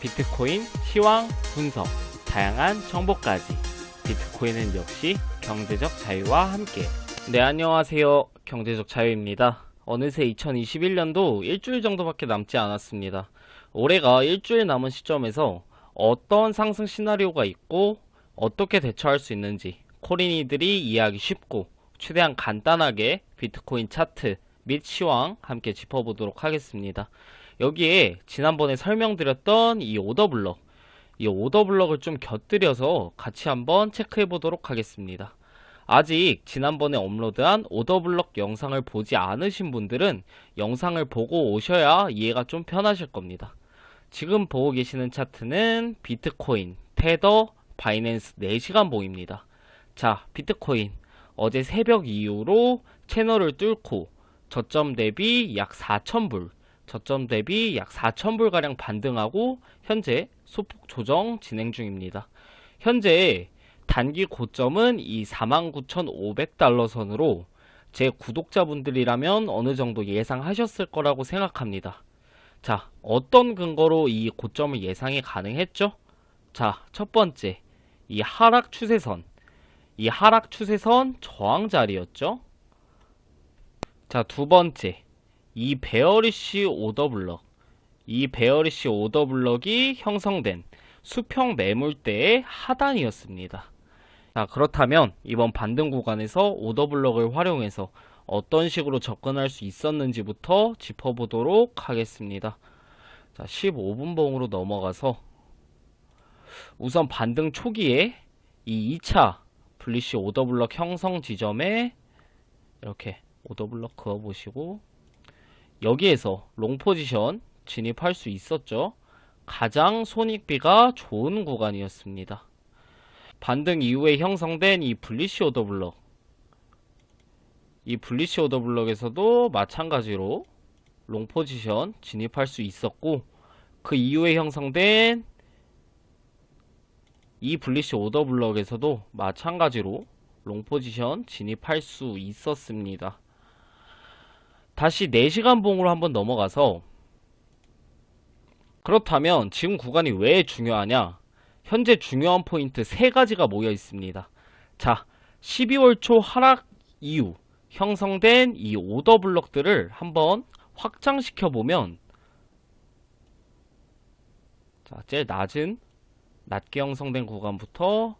비트코인 시황 분석, 다양한 정보까지. 비트코인은 역시 경제적 자유와 함께. 네 안녕하세요. 경제적 자유입니다. 어느새 2021년도 일주일 정도밖에 남지 않았습니다. 올해가 일주일 남은 시점에서 어떤 상승 시나리오가 있고 어떻게 대처할 수 있는지 코린이들이 이해하기 쉽고 최대한 간단하게 비트코인 차트 및 시황 함께 짚어보도록 하겠습니다. 여기에 지난번에 설명드렸던 이 오더블럭, 이 오더블럭을 좀 곁들여서 같이 한번 체크해 보도록 하겠습니다. 아직 지난번에 업로드한 오더블럭 영상을 보지 않으신 분들은 영상을 보고 오셔야 이해가 좀 편하실 겁니다. 지금 보고 계시는 차트는 비트코인, 테더, 바이낸스 4시간 봉입니다. 자, 비트코인. 어제 새벽 이후로 채널을 뚫고 저점 대비 약 4,000불, 저점 대비 약 4,000불 가량 반등하고 현재 소폭 조정 진행 중입니다. 현재 단기 고점은 이 49,500달러 선으로 제 구독자분들이라면 어느 정도 예상하셨을 거라고 생각합니다. 자, 어떤 근거로 이 고점을 예상이 가능했죠? 자, 첫 번째, 이 하락 추세선. 이 하락 추세선 저항 자리였죠? 자, 두 번째, 이 베어리시 오더블럭. 이 베어리시 오더블럭이 형성된 수평 매물대의 하단이었습니다. 자, 그렇다면 이번 반등 구간에서 오더블럭을 활용해서 어떤 식으로 접근할 수 있었는지부터 짚어보도록 하겠습니다. 자, 15분 봉으로 넘어가서 우선 반등 초기에 이 2차 블리시 오더블럭 형성 지점에 이렇게 오더블럭 그어보시고 여기에서 롱 포지션 진입할 수 있었죠. 가장 손익비가 좋은 구간이었습니다. 반등 이후에 형성된 이 블리시 오더 블럭 이 블리시 오더 블럭에서도 마찬가지로 롱 포지션 진입할 수 있었고 그 이후에 형성된 이 블리시 오더 블럭에서도 마찬가지로 롱 포지션 진입할 수 있었습니다. 다시 4시간 봉으로 한번 넘어가서 그렇다면 지금 구간이 왜 중요하냐? 현재 중요한 포인트 3가지가 모여 있습니다. 자, 12월 초 하락 이후 형성된 이 오더 블럭들을 한번 확장시켜 보면 자, 제일 낮은 낮게 형성된 구간부터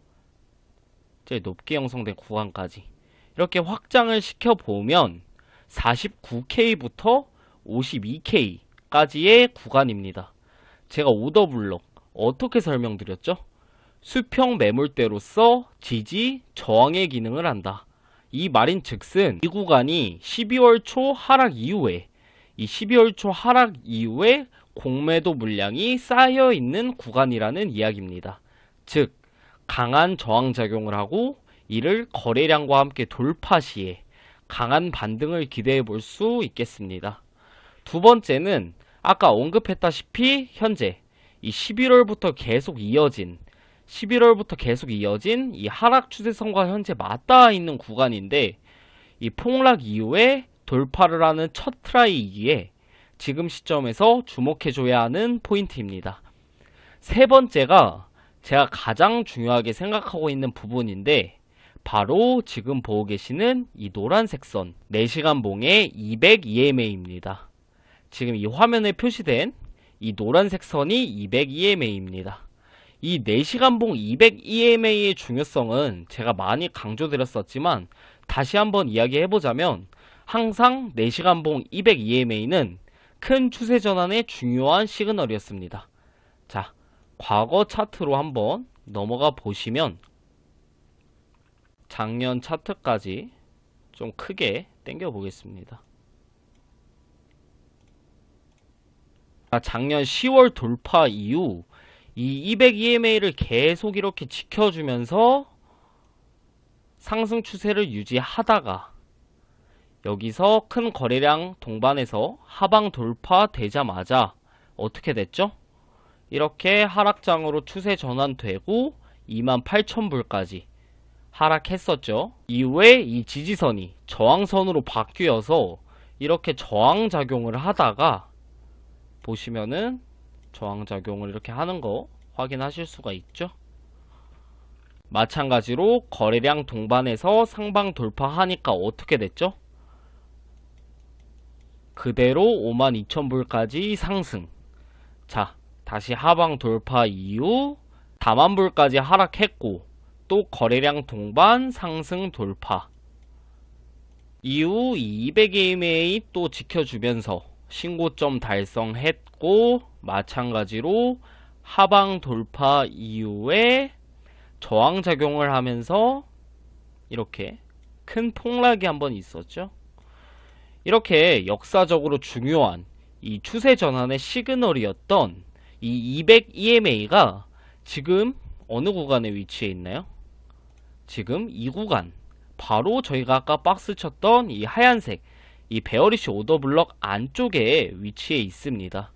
제일 높게 형성된 구간까지 이렇게 확장을 시켜 보면 49K부터 52K까지의 구간입니다. 제가 오더 블럭 어떻게 설명드렸죠? 수평 매물대로서 지지, 저항의 기능을 한다. 이 말인 즉슨 이 구간이 12월 초 하락 이후에 이 12월 초 하락 이후에 공매도 물량이 쌓여 있는 구간이라는 이야기입니다. 즉 강한 저항 작용을 하고 이를 거래량과 함께 돌파 시에 강한 반등을 기대해 볼 수 있겠습니다. 두 번째는 아까 언급했다시피 현재 이 11월부터 계속 이어진 11월부터 계속 이어진 이 하락 추세선과 현재 맞닿아 있는 구간인데 이 폭락 이후에 돌파를 하는 첫 트라이이기에 지금 시점에서 주목해줘야 하는 포인트입니다. 세 번째가 제가 가장 중요하게 생각하고 있는 부분인데 바로 지금 보고 계시는 이 노란색 선 4시간 봉의 200EMA입니다. 지금 이 화면에 표시된 이 노란색 선이 200EMA입니다. 이 4시간 봉 200EMA의 중요성은 제가 많이 강조드렸었지만 다시 한번 이야기해보자면 항상 4시간 봉 200EMA는 큰 추세 전환의 중요한 시그널이었습니다. 자, 과거 차트로 한번 넘어가 보시면 작년 차트까지 좀 크게 당겨 보겠습니다. 작년 10월 돌파 이후 이 200EMA를 계속 이렇게 지켜주면서 상승 추세를 유지하다가 여기서 큰 거래량 동반해서 하방 돌파 되자마자 어떻게 됐죠? 이렇게 하락장으로 추세 전환되고 28,000불까지 하락했었죠. 이후에 이 지지선이 저항선으로 바뀌어서 이렇게 저항작용을 하다가 보시면은 저항작용을 이렇게 하는 거 확인하실 수가 있죠. 마찬가지로 거래량 동반해서 상방 돌파하니까 어떻게 됐죠? 그대로 52,000불까지 상승. 자, 다시 하방 돌파 이후 4만불까지 하락했고 또 거래량 동반 상승 돌파. 이후 200AMA 또 지켜주면서 신고점 달성했고 마찬가지로 하방 돌파 이후에 저항 작용을 하면서 이렇게 큰 폭락이 한번 있었죠. 이렇게 역사적으로 중요한 이 추세 전환의 시그널이었던 이 200 EMA가 지금 어느 구간에 위치해 있나요? 지금 이 구간 바로 저희가 아까 박스 쳤던 이 하얀색 이 베어리시 오더블럭 안쪽에 위치해 있습니다.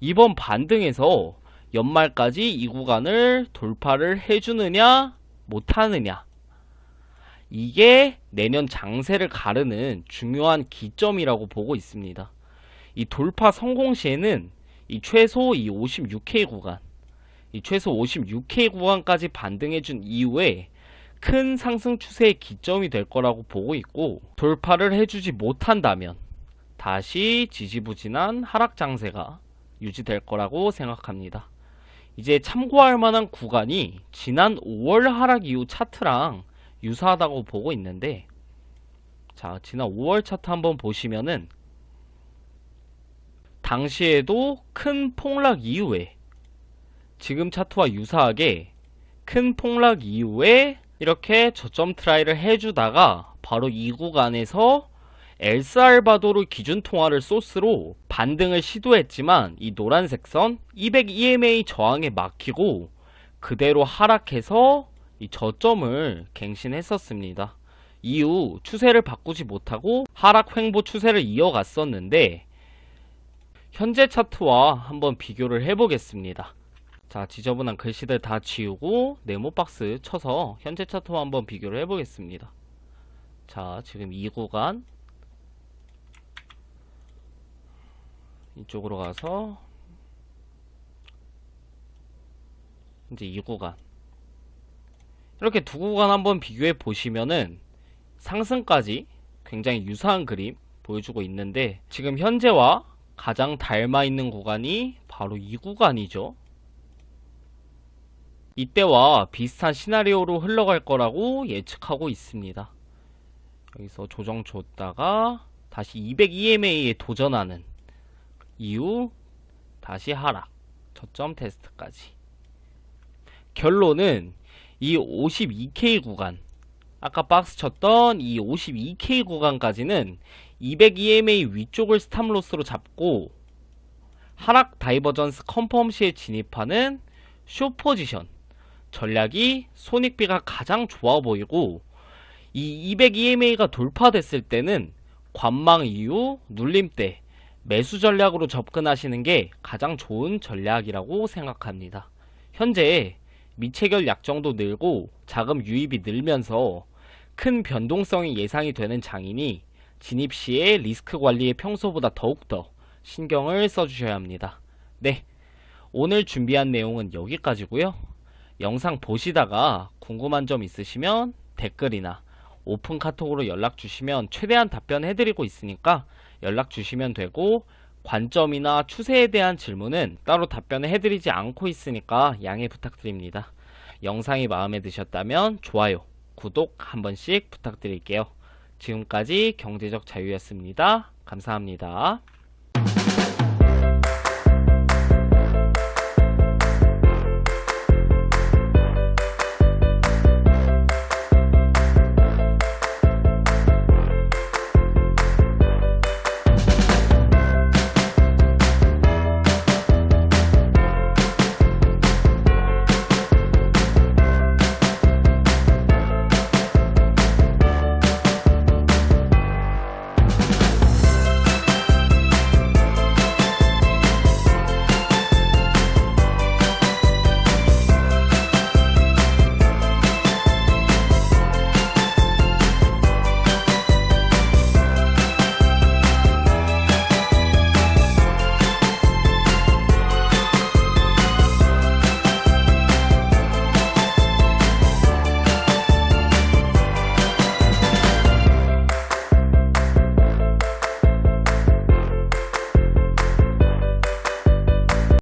이번 반등에서 연말까지 이 구간을 돌파를 해주느냐 못하느냐 이게 내년 장세를 가르는 중요한 기점이라고 보고 있습니다. 이 돌파 성공 시에는 이 최소 이 56K 구간, 이 최소 56K 구간까지 반등해준 이후에 큰 상승 추세의 기점이 될 거라고 보고 있고 돌파를 해주지 못한다면 다시 지지부진한 하락 장세가 유지될 거라고 생각합니다. 이제 참고할 만한 구간이 지난 5월 하락 이후 차트랑 유사하다고 보고 있는데 자 지난 5월 차트 한번 보시면은 당시에도 큰 폭락 이후에 지금 차트와 유사하게 큰 폭락 이후에 이렇게 저점 트라이를 해주다가 바로 이 구간에서 엘사알바도르 기준 통화를 소스로 반등을 시도했지만 이 노란색 선 200 EMA 저항에 막히고 그대로 하락해서 이 저점을 갱신했었습니다. 이후 추세를 바꾸지 못하고 하락 횡보 추세를 이어갔었는데 현재 차트와 한번 비교를 해보겠습니다. 자, 지저분한 글씨들 다 지우고 네모 박스 쳐서 현재 차트와 한번 비교를 해보겠습니다. 자, 지금 이 구간 이쪽으로 가서 이제 이 구간 이렇게 두 구간 한번 비교해 보시면은 상승까지 굉장히 유사한 그림 보여주고 있는데 지금 현재와 가장 닮아 있는 구간이 바로 이 구간이죠. 이때와 비슷한 시나리오로 흘러갈 거라고 예측하고 있습니다. 여기서 조정 줬다가 다시 200 EMA에 도전하는 이후 다시 하락 저점 테스트까지 결론은 이 52K 구간 아까 박스 쳤던 이 52K 구간까지는 200 EMA 위쪽을 스탑로스로 잡고 하락 다이버전스 컨펌 시에 진입하는 쇼 포지션 전략이 손익비가 가장 좋아 보이고 이 200 EMA가 돌파됐을 때는 관망 이후 눌림 때 매수 전략으로 접근하시는 게 가장 좋은 전략이라고 생각합니다. 현재 미체결 약정도 늘고 자금 유입이 늘면서 큰 변동성이 예상이 되는 장이니 진입 시에 리스크 관리에 평소보다 더욱더 신경을 써주셔야 합니다. 네. 오늘 준비한 내용은 여기까지고요. 영상 보시다가 궁금한 점 있으시면 댓글이나 오픈 카톡으로 연락 주시면 최대한 답변해 드리고 있으니까 연락 주시면 되고 관점이나 추세에 대한 질문은 따로 답변을 해드리지 않고 있으니까 양해 부탁드립니다. 영상이 마음에 드셨다면 좋아요, 구독 한 번씩 부탁드릴게요. 지금까지 경제적 자유였습니다. 감사합니다.